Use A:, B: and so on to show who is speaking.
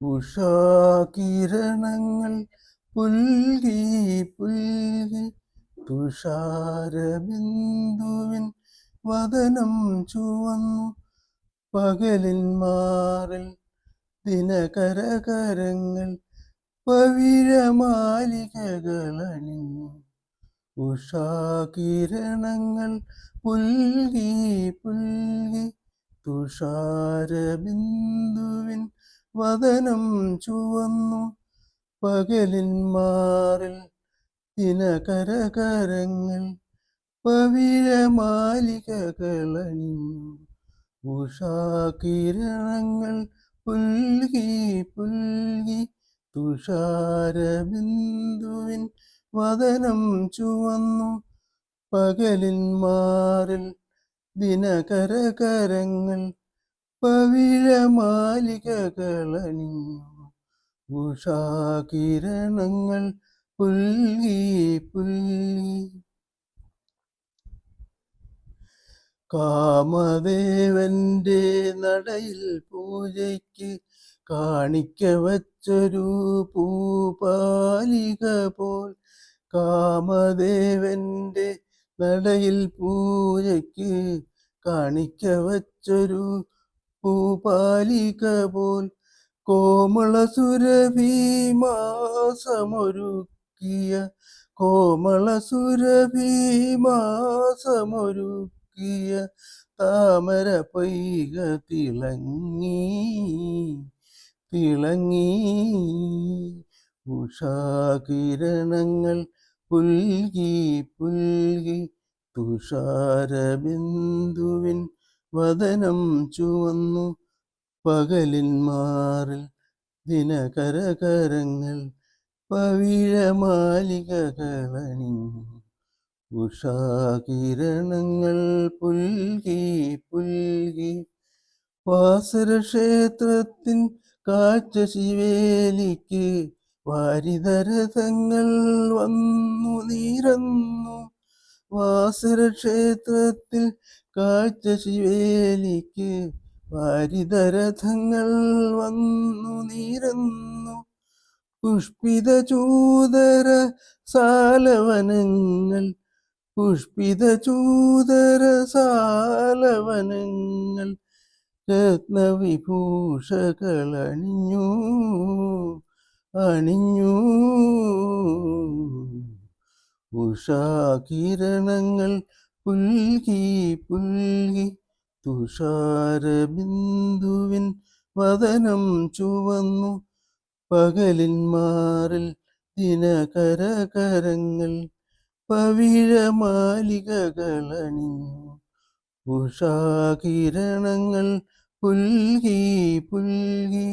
A: ഉഷാകിരണങ്ങൾ പുൽകി പുൽകി തുഷാരബിന്ദുവിൻ വദനം ചുവന്നു പകലിൻ മാറിൽ ദിനകരകരങ്ങൾ പവിഴമാലികകളണിഞ്ഞു ഉഷാകിരണങ്ങൾ പുൽകി പുൽകി തുഷാരബിന്ദുവിൻ വദനം ചുവന്നു പകലിൻ മാറിൽ ദിനകരകരങ്ങൾ പവിഴമാലികകളണിഞ്ഞു ഉഷാകിരണങ്ങൾ പുൽകി പുൽകി തുഷാരബിന്ദുവിൻ വദനം ചുവന്നു പകലിൻ മാറിൽ ദിനകരകരങ്ങൾ പവിഴമാലികകളണിഞ്ഞു ഉഷാകിരണങ്ങൾ പുല്ലി പുല്ലി കാമദേവന്റെ നടയിൽ പൂജയ്ക്ക് കാണിക്ക വച്ചൊരു പൂപാലിക പോൽ കാമദേവന്റെ നടയിൽ പൂജയ്ക്ക് കാണിക്ക വച്ചൊരു പൂപാലിക പോൽ കോമള സുരഭീമാസമൊരുക്കിയ കോമള സുരഭീമാസമൊരുക്കിയ താമര പൈക തിളങ്ങി തിളങ്ങി. ഉഷാകിരണങ്ങൾ പുൽകി പുൽകി തുഷാരബിന്ദുവിൻ വദനം ചുവന്നു പകലിൻ മാറിൽ ദിനകരകരങ്ങൾ പവിഴമാലികകളണിഞ്ഞു ഉഷാകിരണങ്ങൾ പുൽകി പുൽകി വാസരക്ഷേത്രത്തിൻ കാറ്റ ശിവേലിക്ക് വാരിതരതങ്ങൾ വന്നു നിരന്നു. വാസരക്ഷേത്രത്തിൽ കാഴ്ച ശിവേലിക്ക് വാരിതരഥങ്ങൾ വന്നു നിരന്നു. പുഷ്പിത ചൂതര സാലവനങ്ങൾ പുഷ്പിത ചൂതര സാലവനങ്ങൾ രത്നവിഭൂഷകളണിഞ്ഞു അണിഞ്ഞു. ഉഷാകിരണങ്ങൾ പുൽകി പുൽകി തുഷാരബിന്ദുവിൻ വദനം ചുവന്നു പകലിൻ മാറിൽ ദിനകരകരങ്ങൾ പവിഴമാലികകളണിഞ്ഞു ഉഷാകിരണങ്ങൾ പുൽകി പുൽകി